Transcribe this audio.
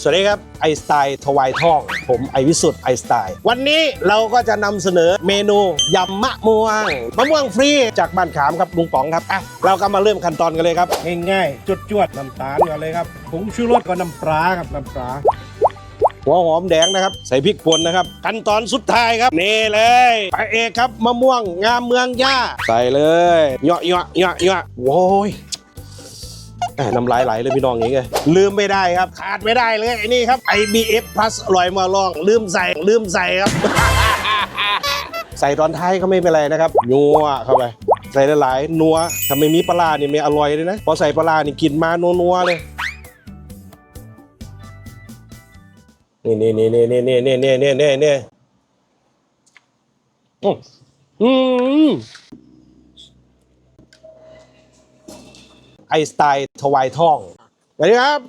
สวัสดีครับไอสไตล์ทวายท่อง ผมไอวิสุทธ์ไอสไตล์ วันนี้เราก็จะนำเสนอเมนูยำมะม่วงมะม่วงฟรีจากบ้านขามครับลุงป๋องครับอะเราก็มาเริ่มขั้นตอนกันเลยครับ ง่ายๆจวดจวดๆน้ำตาลก่อนเลยครับผงชูรสก็น้ำปลาครับน้ำปลาหัวหอมแดงนะครับ ใส่พริกป่นนะครับ ขั้นตอนสุดท้ายครับ นี่เลยพระเอกครับมะม่วงงามเมืองย่า ใส่เลยเหยาะเหยาะเหยาะเหยาะโว้ย แหม่น้ำลายไหลเลยพี่น้องอย่างเงี้ยลืมไม่ได้ครับ ขาดไม่ได้เลยไอ้นี่ครับ IBF Plus อร่อยมาลอง ลืมใส่ลืมใส่ครับ ใส่ตอนท้ายก็ไม่เป็นไรนะครับนัวเข้าไปใส่หลายๆนัวถ้าไมมีปลาร้านี่ยไม่อร่อยเลยนะพอใส่ปลาร้านี่กินมานัวๆเลยนี่นี่นี่นี่นี่นี่นี่นี่นี่นี่อืมอืมไอสไตล์ ถวายท่องสวัสดีครับ